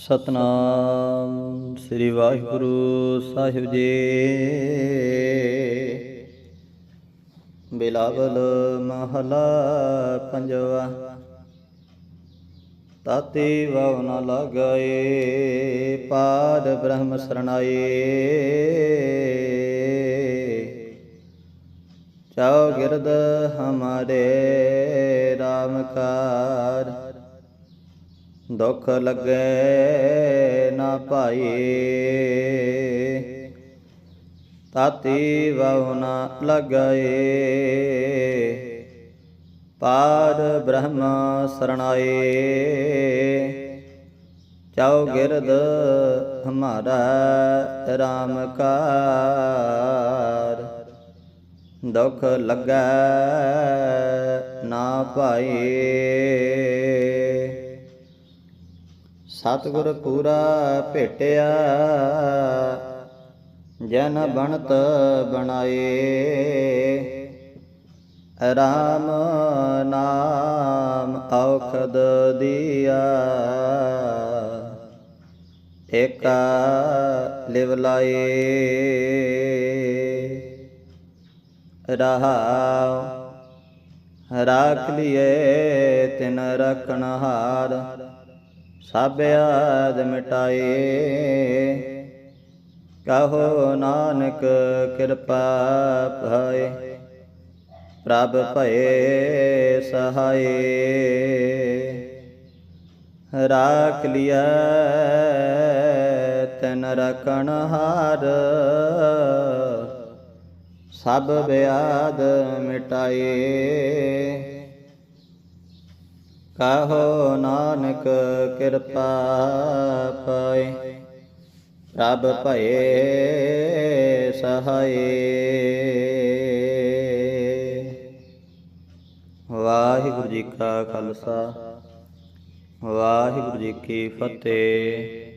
ਸਤਨਾਮ ਸ੍ਰੀ ਵਾਹਿਗੁਰੂ ਸਾਹਿਬ ਜੀ। ਬਿਲਾਵਲ ਮਹਲਾ ਪੰਜਵਾ। ਤਾਤੀ ਵਵ ਨ ਲਗਏ, ਪਾਦ ਬ੍ਰਹਮ ਸਰਣਾਏ। ਚਾਉ ਗਿਰਦ ਹਮਾਰੇ RAM ਕਾਰ। ਦੁਖ ਲੱਗੇ ਨਾ ਭਾਈ ਤਾਤੀ ਵਹੁ ਨਾ ਲਗਏ। ਪਾਰ ਬ੍ਰਹਮ ਸਰਣਾਏ। ਚਾਉ ਗਿਰਦ ਹਮਾਰਾ RAM ਕਾਰ ਦੁਖ ਲੱਗੈ ਨਾ ਭਾਈ ਸਤਿਗੁਰ ਪੂਰਾ ਭੇਟਿਆ, ਜਨ ਬਣਤ ਬਣਾਏ। ਰਾਮ ਨਾਮ ਔਖਦ ਦੀਆ, ਏਕਾ ਲਿਵ ਲਾਏ। ਰਹਾਉ, ਰਾਖ ਲਿਏ ਤਿਨ ਰਖਣ ਹਾਰ ਸਭ ਆਦ ਮਿਟਾਏ। ਕਹੋ ਨਾਨਕ, ਕਿਰਪਾ ਭਏ ਪ੍ਰਭ ਭਏ ਸਹਾਏ। ਰਾਖ ਲਿਆ ਤਨ ਰਖਣ ਹਾਰ। ਸਭ ਬਿਆਦ ਮਿਟਾਏ। ਕਹੋ ਨਾਨਕ ਕਿਰਪਾ ਪਏ। ਰੱਬ ਭਏ ਸਹਾਏ। ਵਾਹਿਗੁਰੂ ਜੀ ਕਾ ਖਾਲਸਾ। ਵਾਹਿਗੁਰੂ ਜੀ ਕੀ ਫਤਿਹ।